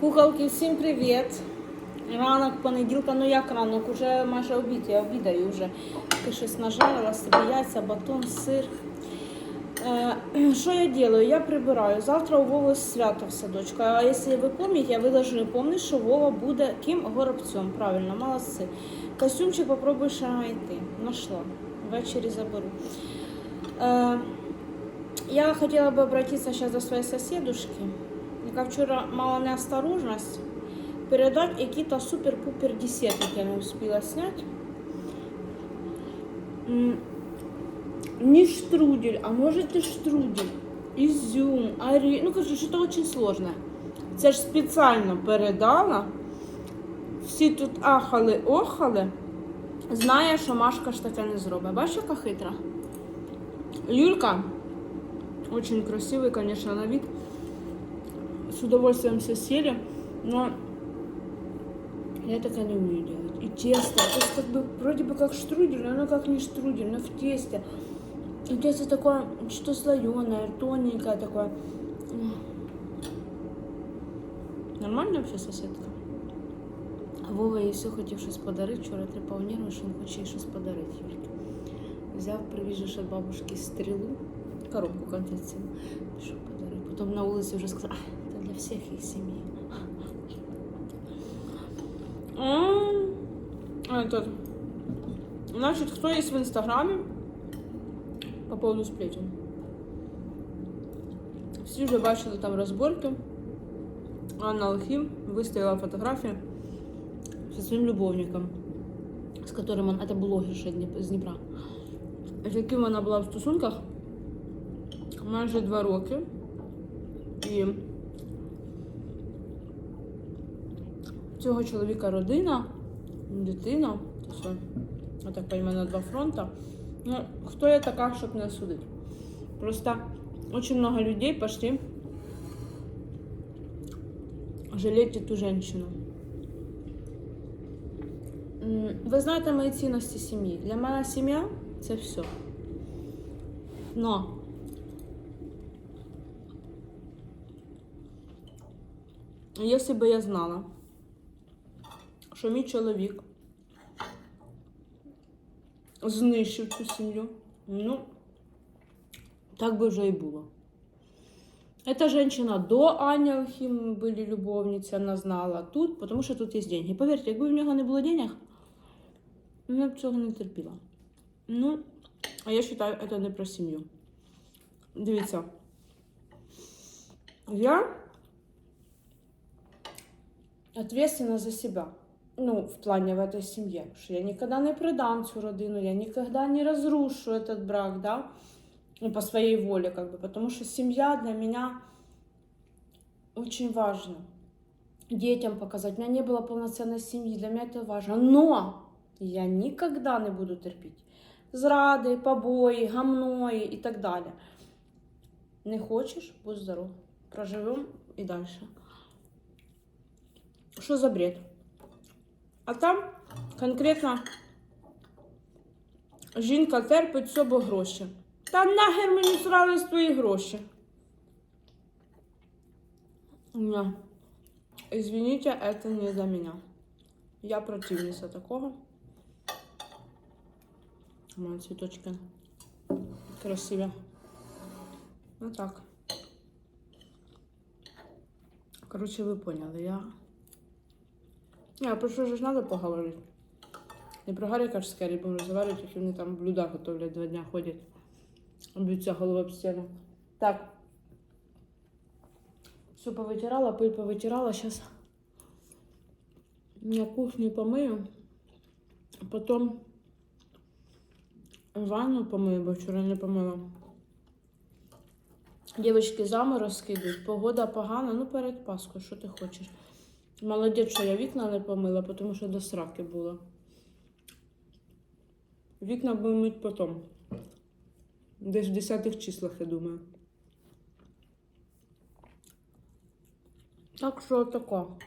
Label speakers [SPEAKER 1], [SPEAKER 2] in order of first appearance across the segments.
[SPEAKER 1] Куколки, всім привіт! Ранок понеділка, ну як ранок, уже майже обід, я обідаю вже. Ти щось нажарила, собі яйця, батон, сир. Е, я делаю? Я прибираю. Завтра у Вови свято в садочку. А якщо ви пам'ятаєте, ви повинні пам'ятати, що Вова буде ким горобцем. Правильно, молодці. Костюмчик попробуй ще знайти. Нашла. Ввечері заберу. Е, Я хотела бы обратиться сейчас до своей соседушки, яка вчора мала неосторожность передать какие-то супер-пупер десертики, я не успела снять. Не штрудель, а может и штрудель, изюм, ори... Ну, короче, что-то очень сложное. Це ж спеціально передала. Всі тут ахали, охали. Знає, що Машка ж таке не зробить. Бачиш, яка хитра? Юлька очень красивый, конечно, на вид. С удовольствием все съели, но я такая не умею делать. И тесто, то есть как бы вроде бы как штрудель, но оно как не штрудель, но в тесте. И тесто такое, что слоеное, тоненькое такое. М. Нормально вообще соседка? А Вова їй все хотів щось подарити. Вчора трепав нерви, що він хоче їй щось подарити, Юльки. Взяв, привіз же ж від бабушки стрілу, коробку конфетційну, пішов подарив. Потім на вулиці вже сказав, а, це для всіх їх сім'ї. М, Этот. Значит, кто есть в Инстаграме по поводу сплетен? Всі вже бачили там розборки. Анна Алхим выставила фотографии со своим любовником, с которым он, это блогерша Дніп- з Дніпра, з яким вона була в стосунках майже два роки. І цього чоловіка родина, дитина, то все, я так розумію, на два фронта. Ну, хто я така, щоб не судити? Просто очень много людей пошли жалеть эту женщину. Ви знаєте мої цінності сім'ї. Для мене сім'я це все. Но якщо б я знала, що мій чоловік знищив цю сім'ю, ну, так би вже і було. Эта женщина до Ані Алхим были любовницы, она знала тут, потому що тут є деньги. Повірте, якби в нього не було денег, вона б цього не терпіла. Ну, а я вважаю, це не про сім'ю. Дивіться. Я ответственна за себя. Ну, в плане в этой семье. Что я никогда не предам цю родину, я никогда не разрушу этот брак, да, ну, по своей воле, как бы, потому что семья для меня очень важна. Детям показать. У меня не было полноценной семьи, для меня это важно. Но я никогда не буду терпеть зради, побої, гамної і так далі. Не хочеш, будь здоров. Проживемо і далі. Що за бред? А там конкретно жінка терпить собі гроші. Та нахер мені срались твої гроші. Не. Извините, это не за меня. Я противница такого. Мои цветочки красивые. Ну так. Короче, вы поняли, я... не, про що ж надо поговорити. Не про Гаррі Кашскері, бо розговорюють, які вони там блюда готовлять два дня ходять. Б'ються голова об стіну. Так. Все повитирала, пыль повитирала. Сейчас на кухню помию. А потом ванну помию, бо вчора не помила. Дівчатки заморозки йдуть, погода погана, ну перед Паскою, що ти хочеш. Молодець, що я вікна не помила, тому що до сраки було. Вікна будемо мити потім. Десь в 10 числах, я думаю. Так що тако.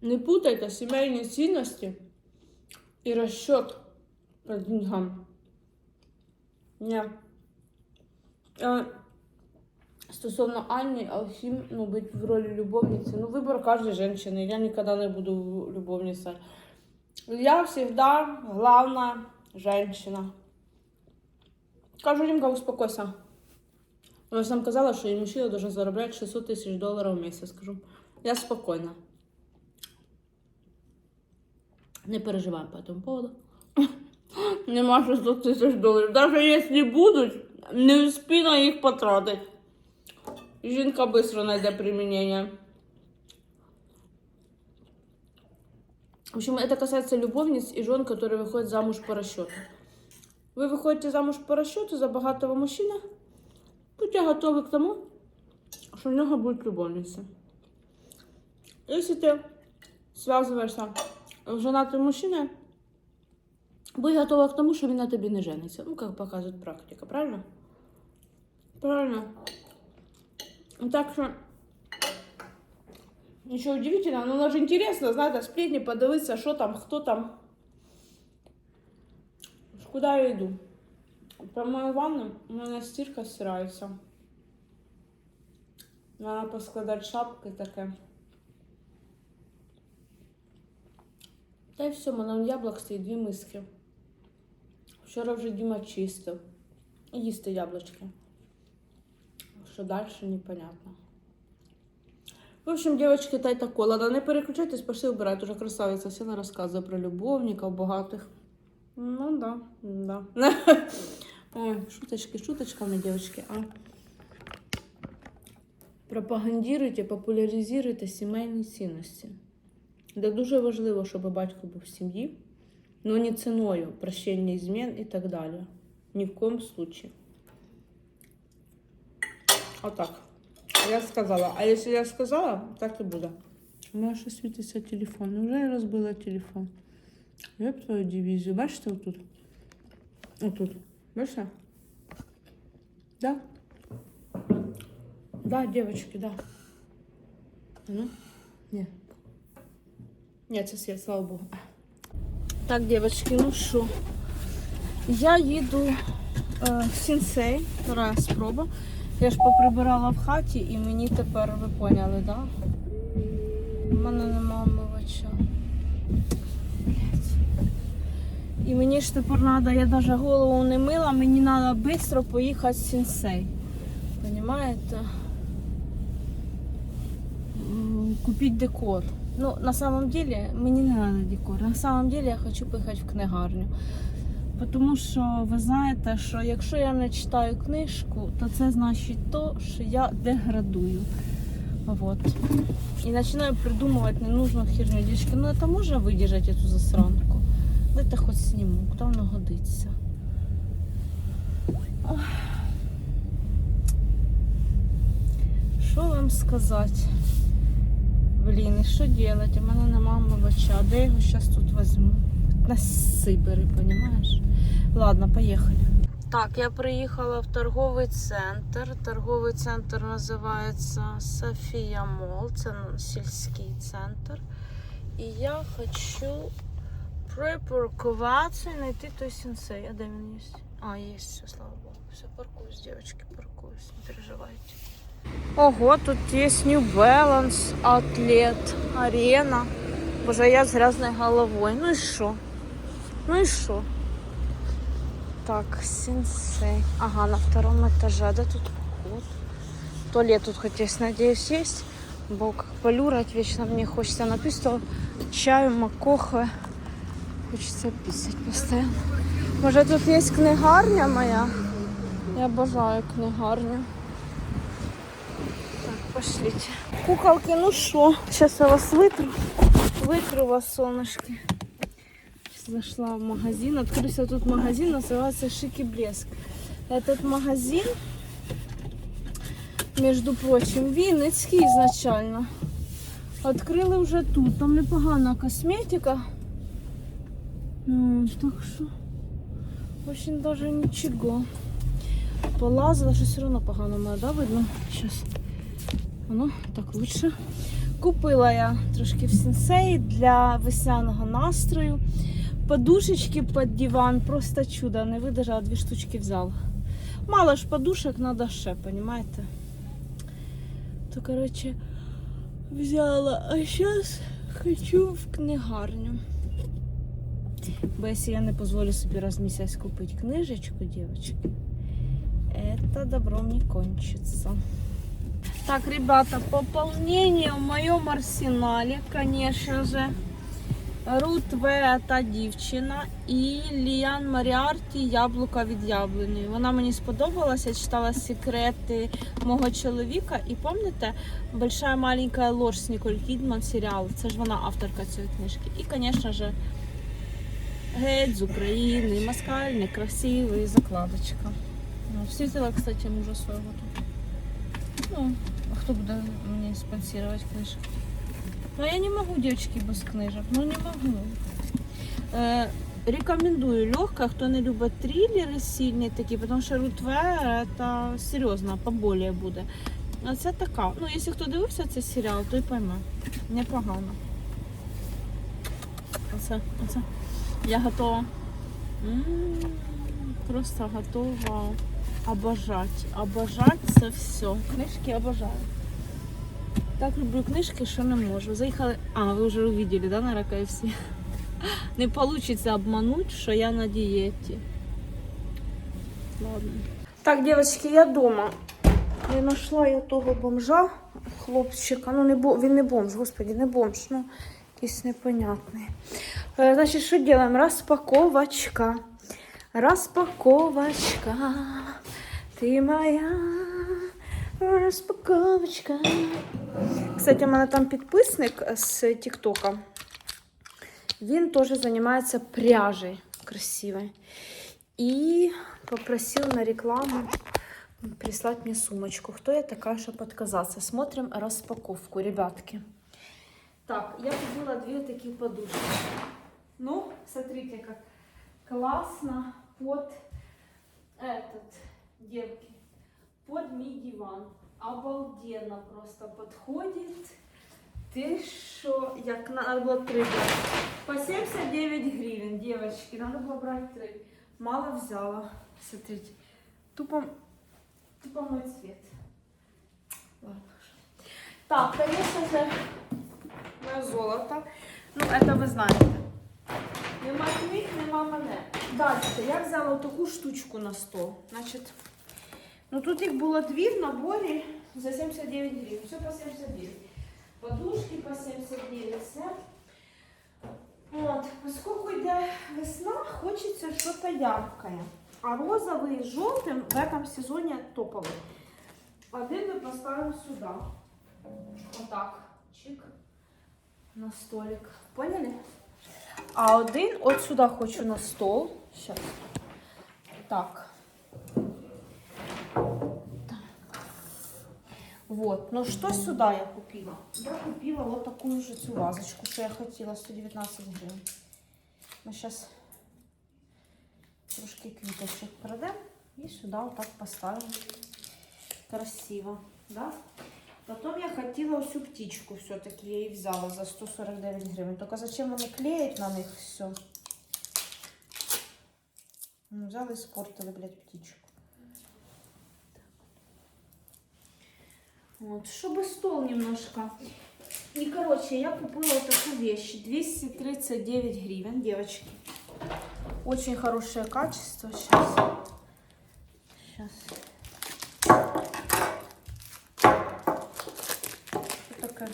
[SPEAKER 1] Не путайте сімейні цінності і розчет по деньгам. Ні. Е, Стосовно Анни, а всім ну, быть в роли любовницы. Ну, выбор каждой женщины. Я никогда не буду любовницей. Я всегда главная женщина. Кажу, Римка, успокойся. Вона ж нам казала, що її мужчина должен заробляти 600 тисяч доларів в місяць. Скажу, я спокійна. Не переживаю по этому поводу. Нема 600 тисяч доларів. Даже якщо будуть, не успію їх потратити. Жінка швидко знайде примінення. В общем, это касается любовниц и жен, которые выходят замуж по расчету. Вы выходите замуж по расчету за богатого мужчину, будьте готовы к тому, что у него будет любовница. Если ты связываешься с женатым мужчиной, будь готова к тому, что он на тебе не женится. Ну, как показывает практика, правильно? Правильно. Так что Ничего удивительного, но нам же интересно, знаете, сплетни подивитися, що там, хто там. Куди я йду? Про мою ванну у мене стірка стирається. Треба поскладати шапки таке. Та й все, в мене яблук стоїть дві миски. Вчора вже Діма чистив. І їсти яблучки. Що далі, непонятно. В общем, девочки, та й тако. Ладно, не переключайтесь, пошли убирать. Уже красавица села рассказывает про любовников богатых. Ну да, да. Ой, шуточки, шуточками, девочки, а. Пропагандируйте, популяризуйте сімейні цінності. Де дуже важливо, щоб батько був в сім'ї, але не ціною прощення змін і так далі. Ні в коем случае. Отак. Я сказала. А если я сказала, так и буду. У меня ще світиться телефон. Неужели я розбила телефон? Я б твою дивізію. Бачите отут? Отут. Бачите? Да? Да, девочки, да. Ну? Ні. Ні, це світ, слава Богу. Так, девочки, ну що? Я їду е, в Сінсей, вторая спроба. Я ж поприбирала в хаті і мені тепер, ви поняли, да? У мене нема омивача. Блядь. І мені ж тепер треба, я навіть голову не мила, мені треба швидко поїхати в Сінсей. Понимаєте? М, Купить декор. Ну, на самом деле, мені не треба декор. На самом деле я хочу поїхати в книгарню. Тому що ви знаєте, що якщо я не читаю книжку, то це значить то, що я деградую. Вот. І починаю придумувати ненужну херню. Дівчатки, ну це можна видержати цю засранку? Дайте хоч сніму, куди воно годиться. Що вам сказати? Блін, і що робити? У мене нема мивача. Де я його зараз тут візьму? На Сибири, розумієш? Ладно, поїхали. Так, я приїхала в торговий центр. Торговий центр називається Софія Мол. Це сільський центр. І я хочу припаркуватися і знайти той сенсей. А де він є? А, є, все, слава Богу. Все, паркуюсь, девочки, паркуюсь, не переживайте. Ого, тут є New Balance, Outlet, Arena. Боже, я з грязною головою. Ну і що? Ну і що? Так, сенсей. Ага, на втором этаже. Да тут вход. Туалет тут хоть есть, надеюсь, есть. Бо как полюрать вечно мне хочется написать, то чаю, макохи. Хочеться писать постоянно. Може тут є книгарня моя? Я бажаю книгарню. Так, пошлите. Куколки, ну що? Сейчас я вас витру. Витру вас, солнышки Зашла в магазин. Открылся тут магазин, называется Шик и Блеск. Этот магазин, между прочим, Вінницький изначально. Открили вже тут. Там непогана косметика. Ну, так що, очень даже ничего. Полазила, що все одно погано мене, да, видно? Сейчас. Воно так лучше. Купила я трошки в сенсей для весняного настрою. Подушечки під диван, просто чудо. Не видержала, дві штучки взяла. Мало ж подушек, надо ще, понимаете? то, короче, взяла. А сейчас хочу в книгарню. Бо если я не позволю собі раз в місяць купити книжечку, девочки, это добром не кончится. Так, ребята, пополнение в моем арсенале, конечно же. Рут В. та дівчина і Ліан Маріарті Яблука від яблуні. Вона мені сподобалася, читала секрети мого чоловіка. І пам'ятаєте, Большая маленькая ложь з Ніколь Кідман серіал. Це ж вона авторка цієї книжки. І, звісно ж, геть з України, москаль, некрасивий, закладочка. Ну, Встретила, кстати, мужа свого тут. Ну, а хто буде мені спонсировать книжки? Ну, я не могу, девочки, без книжок. Ну, не могу. Е, рекомендую легко, хто не любить трилери сильні такі, тому що Рутве це серйозно, поболее буде. А це така. Ну, якщо хто дивився цей серіал, то й пойме. Непогано. Оце, оце. Я готова. М, Просто готова обожать. Обожать це все. Книжки обожаю. Так люблю книжки, що не можу. Заїхали. А, ви вже увидели, да, на KFC? Не вийде обмануть, що я на дієті. Ладно. Так, девочки, я дома. Не знайшла я того бомжа, хлопчика. Ну, не бо... він не бомж, господи, не бомж. Ну, якийсь непонятний. Е, Значить, що робимо? Розпаковочка. Розпаковочка. Ти моя розпаковочка. Кстати, у мене там підписник з Тіктока. Він теж займається пряжей красивой. И попросил на рекламу прислать мне сумочку. Кто я такая, чтобы отказаться? Смотрим распаковку, ребятки. Так, я купила две такие подушки. Ну, смотрите, как классно под этот, девки, под ми-диван. Обалденно просто подходит. Ты что, як надо было три брать. По 79 гривен, девочки, надо было брать три. Мало взяла. Смотрите, тупо, тупо мой цвет. Ладно. Так, конечно же, мое золото. Ну, это вы знаете. Нема книг, нема мене. Дальше, я взяла таку штучку на стол. Значить, ну тут їх було дві в наборі за 79 гривень. Все по 79. Подушки по 79, все. Вот. Поскольку йде весна, хочеться щось яркое. А розовый с желтым в этом сезоне топовый. Один мы поставим сюда. Вот так. Чик. На столик. Поняли? А один от сюди хочу на стол. Сейчас. Так. Вот. Ну что сюда я купила? Я купила вот такую же цю вазочку, что я хотела, 119 гривен. Мы сейчас трошки квіточок продам и сюда вот так поставим. Красиво, да? Потом я хотела всю птичку все-таки, я її взяла за 149 гривень. Только зачем вони клеять на них все? Ну, взяли і спортили, блядь, птичку. Вот, чтобы стол немножко. И, короче, я купила вот такую вещь. 239 гривен, девочки. Очень хорошее качество. Сейчас. Сейчас. Что такое?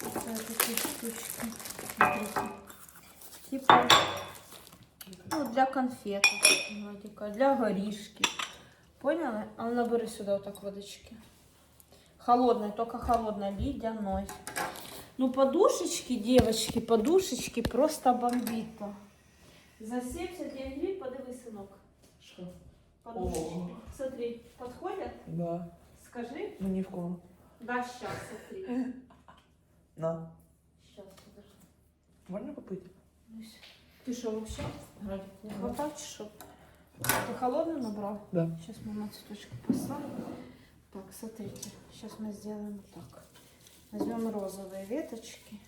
[SPEAKER 1] Вот такие штучки. Смотрите. Типа, ну, для. Владика, Для горишки. Поняли? А ну набери сюда вот так водочки. Холодной, только холодной, ледяной. Ну, подушечки, девочки, подушечки просто бомбито. За 79 гривен, подиви, сынок.
[SPEAKER 2] Що?
[SPEAKER 1] Подушечки.
[SPEAKER 2] О.
[SPEAKER 1] Смотри, подходят?
[SPEAKER 2] Да.
[SPEAKER 1] Скажи.
[SPEAKER 2] Мені в кого?
[SPEAKER 1] Да, сейчас, смотри.
[SPEAKER 2] На.
[SPEAKER 1] Сейчас, подожди.
[SPEAKER 2] Можна попити?
[SPEAKER 1] Ты что, вообще? Не хватает, что? Ты холодный набрал?
[SPEAKER 2] Да.
[SPEAKER 1] Сейчас мама цветочку поставит. Так, смотрите, сейчас мы сделаем так. Возьмем розовые веточки.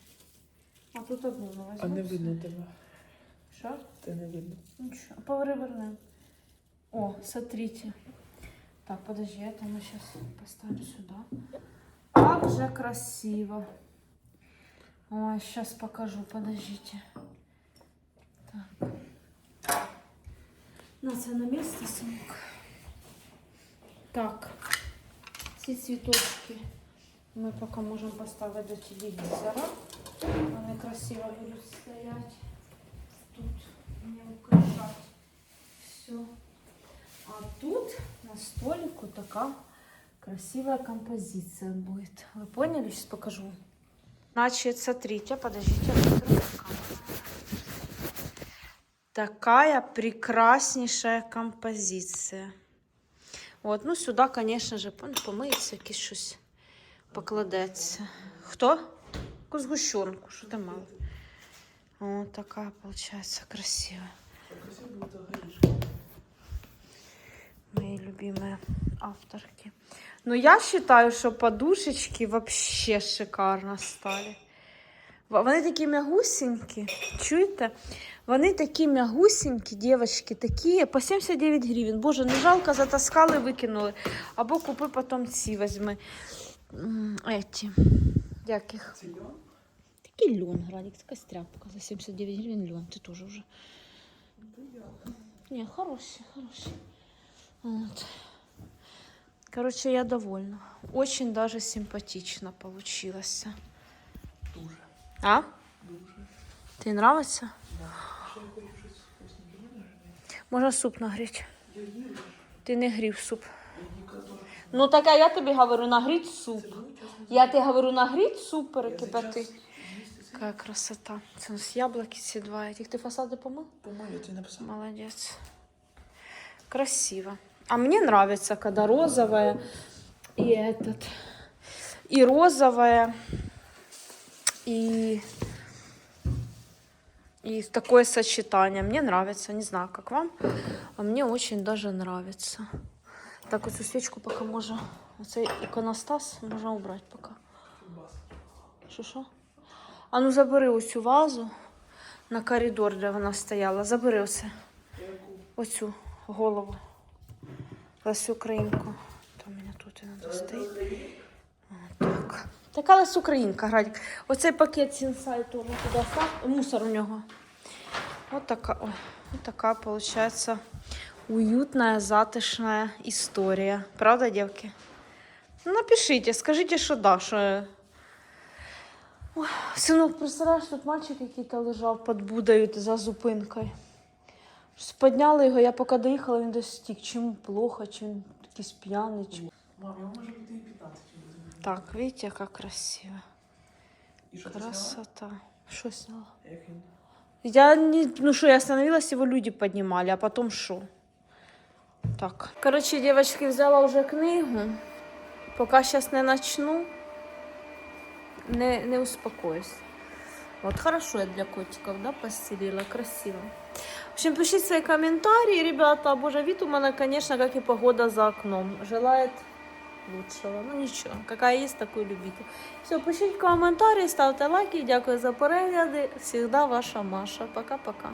[SPEAKER 1] А тут одну мы возьмем.
[SPEAKER 2] А не видно тебе.
[SPEAKER 1] Что?
[SPEAKER 2] Це не видно.
[SPEAKER 1] Ничего, повывернем. О, смотрите. Так, подожди, это мы сейчас поставим сюда. Как же красиво. Ой, сейчас покажу, подождите. Так. На, це на место, сынок. Так. Ці цвіточки ми поки можемо поставити до телевізора. Вони красиво будуть стоять. Тут не украшать. Все. А тут на столику такая красивая композиция будет. Вы поняли? Сейчас покажу. Значит, смотрите, подождите. Такая прекраснейшая композиция. От, ну сюди, звісно ж, пом- помиється, якесь щось покладеться. Хто? Яку згущенку, що там мало. О, така, виходить, красива.
[SPEAKER 2] Красиво будет горишь.
[SPEAKER 1] Мои любимые авторки. Ну, я считаю, що подушечки вообще шикарно стали. Во- Вони такі мягусенькі, чуєте? Вони такі мягусенькі, дівчатки, такі по 79 гривень. Боже, не жалко, затаскали, викинули. Або купи потім ці візьми. Еті. Як їх? Такий льон, Градик, така стряпка. За 79 гривень льон. Ти теж вже.
[SPEAKER 2] Приятно.
[SPEAKER 1] Не, хороший, хороший. Вот. Короче, я довольна. Очень даже симпатично получилось.
[SPEAKER 2] Дуже.
[SPEAKER 1] А?
[SPEAKER 2] Дуже.
[SPEAKER 1] Тебе нравится?
[SPEAKER 2] Да. Ще я хочу щось вкусненьке. Можна ж?
[SPEAKER 1] Можно суп нагреть.
[SPEAKER 2] Я їм.
[SPEAKER 1] Ти не грів суп.
[SPEAKER 2] Я Ніка теж.
[SPEAKER 1] Ну так а я тобі говорю, нагріть суп.
[SPEAKER 2] Це буде чесно.
[SPEAKER 1] Я тобі говорю, нагріть суп,
[SPEAKER 2] Я
[SPEAKER 1] перекипати.
[SPEAKER 2] зараз їсти це
[SPEAKER 1] Какая красота. Це у нас яблоки ці два. Этих ти фасади помыл?
[SPEAKER 2] Помою, ти написав.
[SPEAKER 1] Молодец. Красиво. А мне нравится, когда розовая и этот, и розовая, и, и такое сочетание. Мне нравится, не знаю, как вам, а мне очень даже нравится. Так, вот эту свечку пока можно, оцей иконостас можно убрать.
[SPEAKER 2] Футбас.
[SPEAKER 1] Що що? А ну забери оцю вазу на коридор, де вона стояла. Забери оце. Оцю голову. Лесю Українку. То у мене тут і надо стоїть. О, Така Українка, Градік. Оцей пакет сінсай туди туди став. Мусор у нього. От така, ой, от така, виходить, уютная, затишная історія. Правда, дівки? Ну, напишіть, скажіть, що да, що Ой, синок, представляєш, тут мальчик який-то лежав під Будою за зупинкою. Щось Підняли його, я поки доїхала, він десь стік. Чим плохо, чим якийсь п'яний. Чим...
[SPEAKER 2] Мам, йому може бути і 15 разів.
[SPEAKER 1] Так, видите, яка красиво. Красота. Що сняла? Я не, ну что, я остановилась, его люди поднимали, а потом что? Так. Короче, девочки, взяла уже книгу. Пока сейчас не начну, не, не успокоюсь. Вот хорошо я для котиков, да, постелила, красиво. В общем, пишите свои комментарии, ребята. Боже, вид у меня, конечно, как и погода за окном. Желает лучшего. Ну нічого, какая є, такою любіть. Все, пишіть коментарі, ставте лайки. Дякую за перегляди. Всегда ваша Маша. Пока-пока.